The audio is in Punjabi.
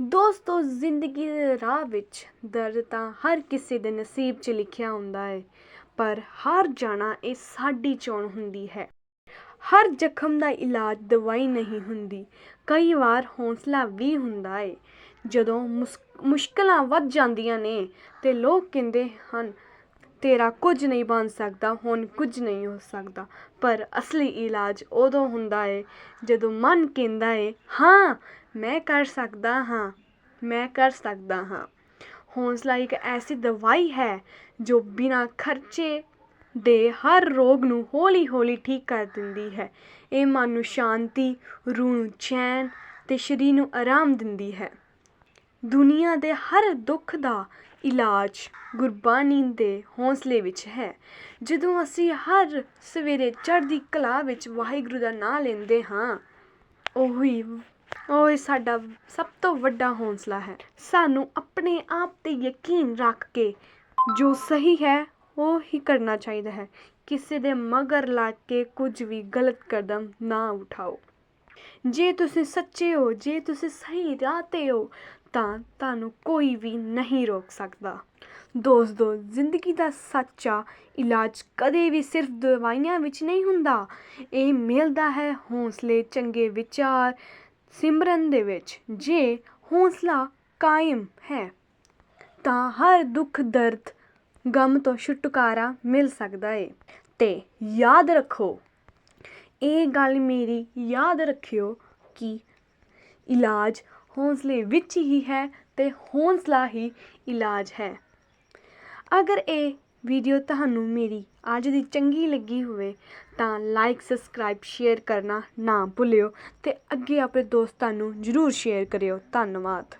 ਦੋਸਤੋ, ਜ਼ਿੰਦਗੀ ਦੇ ਰਾਹ ਵਿੱਚ ਦਰਦ ਤਾਂ ਹਰ ਕਿਸੇ ਦੇ ਨਸੀਬ 'ਚ ਲਿਖਿਆ ਹੁੰਦਾ ਹੈ ਪਰ ਹਾਰ ਜਾਣਾ ਇਹ ਸਾਡੀ ਚੋਣ ਹੁੰਦੀ ਹੈ। ਹਰ ਜ਼ਖਮ ਦਾ ਇਲਾਜ ਦਵਾਈ ਨਹੀਂ ਹੁੰਦੀ, ਕਈ ਵਾਰ ਹੌਸਲਾ ਵੀ ਹੁੰਦਾ ਹੈ ਜਦੋਂ ਮੁਸ- ਮੁਸ਼ਕਲਾਂ ਵੱਧ ਜਾਂਦੀਆਂ ਨੇ ਤੇ ਲੋਕ ਕਹਿੰਦੇ ਹਨ, ਤੇਰਾ ਕੁਝ ਨਹੀਂ ਬਣ ਸਕਦਾ, ਹੁਣ ਕੁਝ ਨਹੀਂ ਹੋ ਸਕਦਾ। ਪਰ ਅਸਲੀ ਇਲਾਜ ਉਦੋਂ ਹੁੰਦਾ ਹੈ ਜਦੋਂ ਮਨ ਕਹਿੰਦਾ ਹੈ ਹਾਂ ਮੈਂ ਕਰ ਸਕਦਾ ਹਾਂ, ਮੈਂ ਕਰ ਸਕਦਾ ਹਾਂ। ਹੌਂਸਲਾ ਇੱਕ ਐਸੀ ਦਵਾਈ ਹੈ ਜੋ ਬਿਨਾਂ ਖਰਚੇ ਦੇ ਹਰ ਰੋਗ ਨੂੰ ਹੌਲੀ-ਹੌਲੀ ਠੀਕ ਕਰ ਦਿੰਦੀ ਹੈ। ਇਹ ਮਨ ਨੂੰ ਸ਼ਾਂਤੀ, ਰੂਹ ਨੂੰ ਚੈਨ ਤੇ ਸਰੀਰ ਨੂੰ ਆਰਾਮ ਦਿੰਦੀ ਹੈ। ਦੁਨੀਆ ਦੇ ਹਰ ਦੁੱਖ ਦਾ ਇਲਾਜ ਗੁਰਬਾਣੀ ਦੇ ਹੌਸਲੇ ਵਿੱਚ ਹੈ। ਜਦੋਂ ਅਸੀਂ ਹਰ ਸਵੇਰੇ ਚੜ੍ਹਦੀ ਕਲਾ ਵਿੱਚ ਵਾਹਿਗੁਰੂ ਦਾ ਨਾਮ ਲੈਂਦੇ ਹਾਂ, ਉਹੀ ਉਹ ਹੀ ਸਾਡਾ ਸਭ ਤੋਂ ਵੱਡਾ ਹੌਸਲਾ ਹੈ। ਸਾਨੂੰ ਆਪਣੇ ਆਪ ਤੇ ਯਕੀਨ ਰੱਖ ਕੇ ਜੋ ਸਹੀ ਹੈ, ਉਹ ਹੀ ਕਰਨਾ ਚਾਹੀਦਾ ਹੈ। ਕਿਸੇ ਦੇ ਮਗਰ ਲੱਗ ਕੇ ਕੁਝ ਵੀ ਗਲਤ ਕਦਮ ਨਾ ਉਠਾਓ। ਜੇ ਤੁਸੀਂ ਸੱਚੇ ਹੋ, ਜੇ ਤੁਸੀਂ ਸਹੀ ਰਾਹ ਤੇ ਹੋ, ਤਾਂ ਤੁਹਾਨੂੰ ਕੋਈ ਵੀ ਨਹੀਂ ਰੋਕ ਸਕਦਾ। ਦੋਸਤੋ, ਜ਼ਿੰਦਗੀ ਦਾ ਸੱਚਾ ਇਲਾਜ ਕਦੇ ਵੀ ਸਿਰਫ ਦਵਾਈਆਂ ਵਿੱਚ ਨਹੀਂ ਹੁੰਦਾ। ਇਹ ਮਿਲਦਾ ਹੈ ਹੌਸਲੇ, ਚੰਗੇ ਵਿਚਾਰ ਸਿਮਰਨ ਦੇ ਵਿੱਚ ਜੇ ਹੌਂਸਲਾ ਕਾਇਮ ਹੈ, ਤਾਂ ਹਰ ਦੁੱਖ ਦਰਦ ਗਮ ਤੋਂ ਛੁਟਕਾਰਾ ਮਿਲ ਸਕਦਾ ਹੈ ਤੇ ਯਾਦ ਰੱਖੋ, ਇਹ ਗੱਲ ਮੇਰੀ ਯਾਦ ਰੱਖਿਓ ਕਿ ਇਲਾਜ ਹੌਂਸਲੇ ਵਿੱਚ ਹੀ ਹੈ ਤੇ ਹੌਂਸਲਾ ਹੀ ਇਲਾਜ ਹੈ। ਅਗਰ ਇਹ ਵੀਡੀਓ ਤੁਹਾਨੂੰ ਮੇਰੀ ਅੱਜ ਦੀ ਚੰਗੀ ਲੱਗੀ ਹੋਵੇ ਤਾਂ ਲਾਈਕ ਸਬਸਕ੍ਰਾਈਬ ਸ਼ੇਅਰ ਕਰਨਾ ਨਾ ਭੁੱਲਿਓ ਤੇ ਅੱਗੇ ਆਪਣੇ ਦੋਸਤਾਂ ਨੂੰ ਜਰੂਰ ਸ਼ੇਅਰ ਕਰਿਓ। ਧੰਨਵਾਦ।